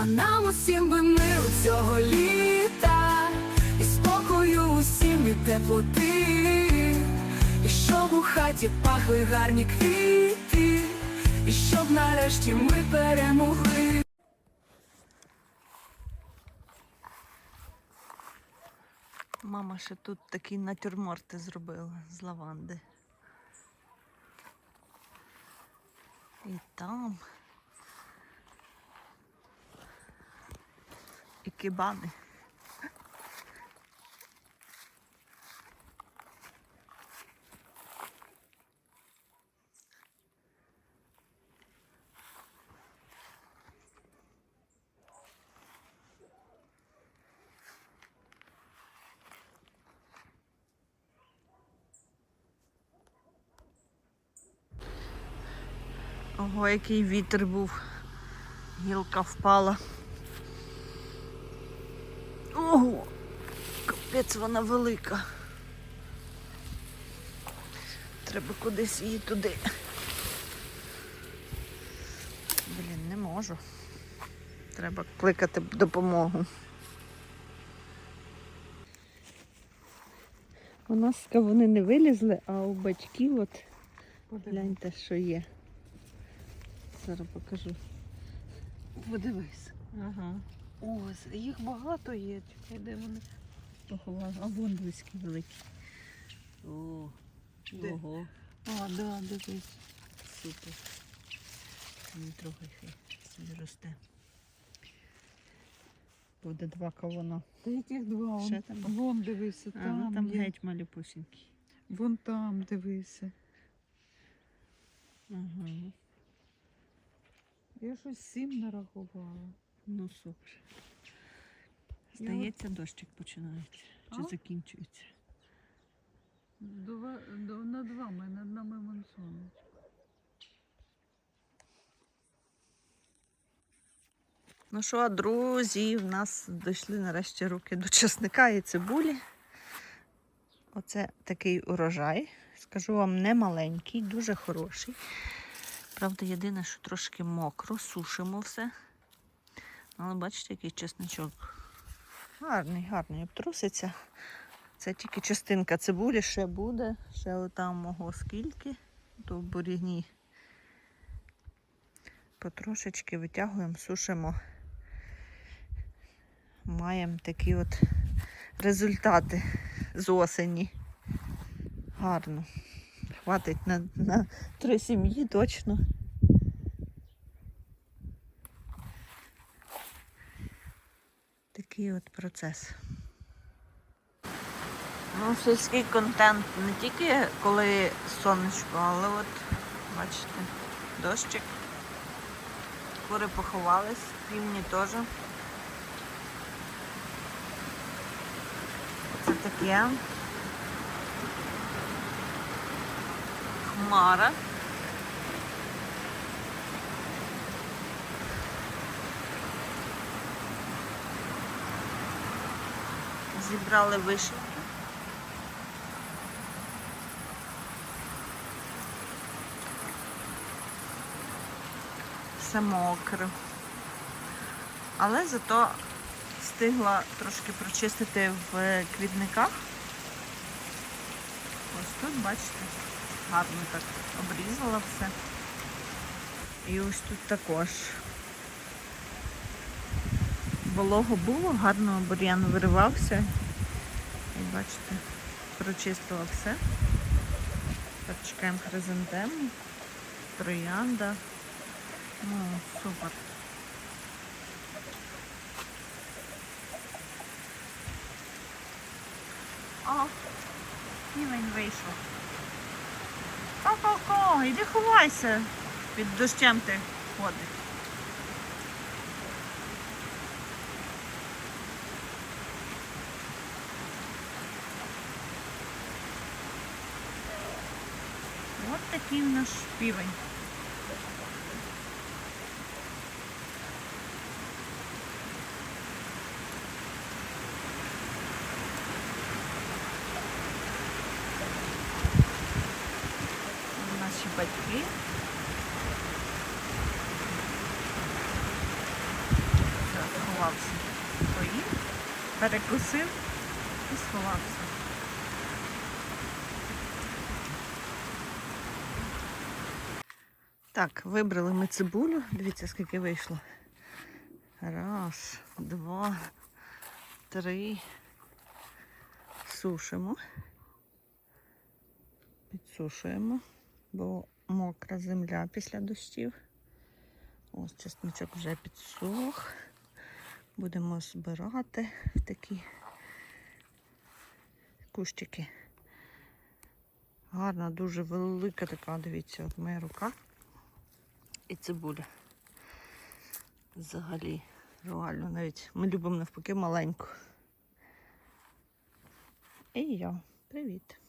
А нам усім би миру цього літа, і спокою усім і теплоти, і щоб у хаті пахли гарні квіти, і щоб нарешті ми перемогли. Мама ще тут такі натюрморти зробила з лаванди. І там. І кибани. Ого, який вітер був. Гілка впала. Ого! Капець вона велика. Треба кудись її туди. Блін, не можу. Треба кликати допомогу. У нас вони не вилізли, а у батьків от гляньте, що є. Зараз покажу. Подивись. Ага. Ось, їх багато є. Чекай, де вони? Поховала. А вон близькі великі. О, Де? ого, А, да, дивись. супер. Не трогай хай собі росте. Буде два кавуна. Та яких два? Ще Вон, там? вон дивися, А, там, ну, там є. геть малюпусінькі. Вон там дивися. Ага. Я щось сім нарахувала. Ну супер. Здається, дощик починається. Чи А? закінчується? Два, до, над вами, над нами монсоном. Ну що, друзі, в нас дійшли нарешті руки до чесника і цибулі. Оце такий урожай. Скажу вам, не маленький, дуже хороший. Правда, єдине, що трошки мокро, сушимо все. Але бачите, який чесничок. Гарний, гарний обтруситься. Це тільки частинка цибулі ще буде. Ще отам мого скільки. То в бурігні. Потрошечки витягуємо, сушимо маємо такі от результати з осені. Гарно. Хватить на, на три сім'ї точно. Такий от процес. Ну, сільський контент не тільки коли сонечко, але от, бачите, дощик. Кури поховались, півні теж. Це таке. Хмара. Зібрали вишеньки. Все мокре. Але зато встигла трошки прочистити в квітниках. Ось тут, бачите, гарно так обрізала все. І ось тут також. Волого було, гарно бур'ян виривався. І бачите, прочистила все. Так, чекаємо хризантему, троянда. Ну, супер. О, півень вийшов. Ко-ко-ко, іди ховайся. Під дощем ти ходиш. От такий наш півень. Наші батьки. сховався. Поїв, перекусив і сховався. Так, вибрали ми цибулю. Дивіться, скільки вийшло. Раз, два, три. Сушимо. Підсушуємо, бо мокра земля після дощів. Ось чесничок вже підсох. Будемо збирати в такі кущики. Гарна, дуже велика така, дивіться, от моя рука і цибуля. Взагалі, реально навіть ми любимо навпаки маленьку. І я. Привіт.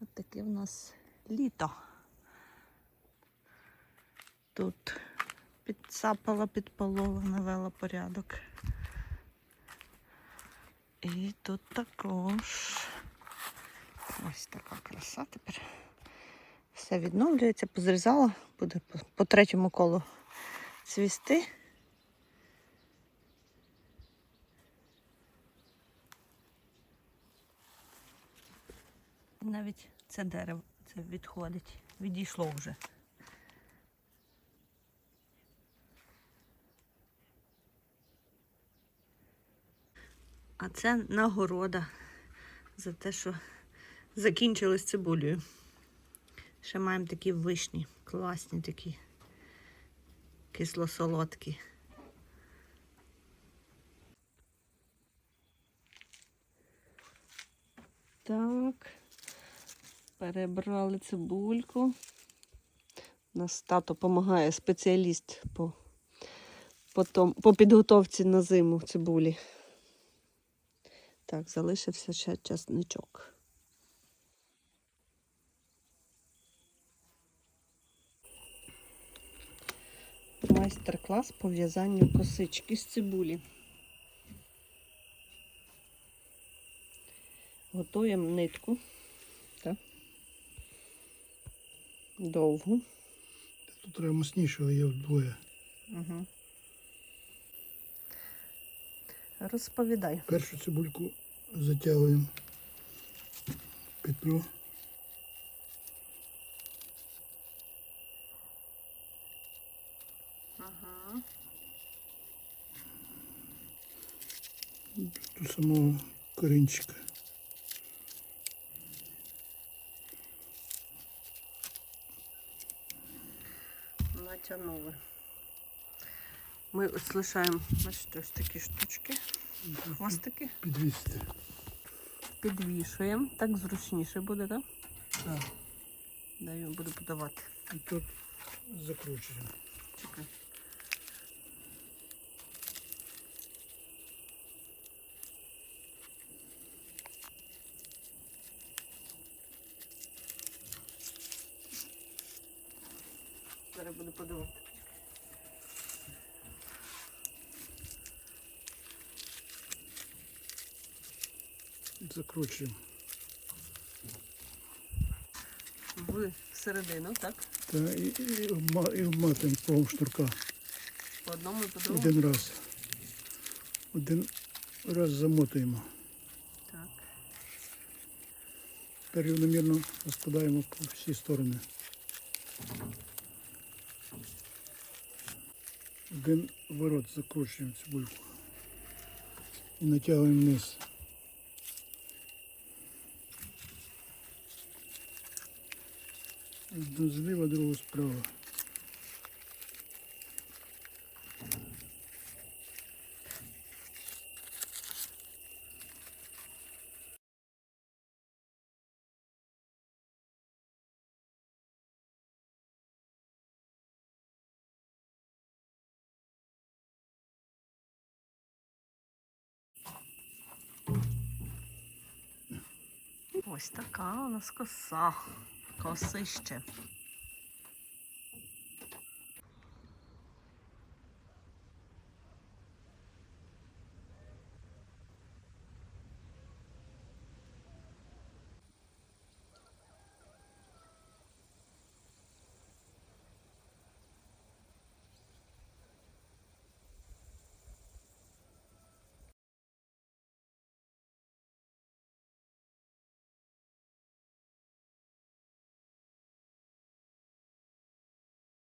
От таке в нас літо. Тут підсапала, підполола, навела порядок. І тут також ось така краса тепер. Все відновлюється, позрізала, буде по, третьому колу цвісти. Навіть це дерево це відходить, відійшло вже. А це нагорода за те, що закінчили з цибулею. Ще маємо такі вишні, класні такі, кисло-солодкі. Так, перебрали цибульку. У нас тато допомагає спеціаліст по, по, том, по підготовці на зиму цибулі. Так, залишився ще часничок. Майстер-клас по в'язанню косички з цибулі. Готуємо нитку. Так. Довгу. Тут треба мощніше, але є вдвоє. Угу. Розповідай. Першу цибульку затягуємо петлю. Ага. до самого корінчика. Натягнули. Ми ось лишаємо бачите, ось такі штучки, хвостики, Підвісти. підвішуємо. Так зручніше буде, так? Так. Даю, буду подавати. І тут закручуємо. Чекай. Зараз буду подавати. Закручуємо. В середину, так? Та і, і, обма- і обматуємо по шнурка. По одному і по другому. Один раз. Один раз замотуємо. Так. Тепер рівномірно розкладаємо по всі сторони. Один ворот закручуємо цибульку. І натягуємо вниз. Одну зліва, другу справа. Ось така у нас коса. Косище.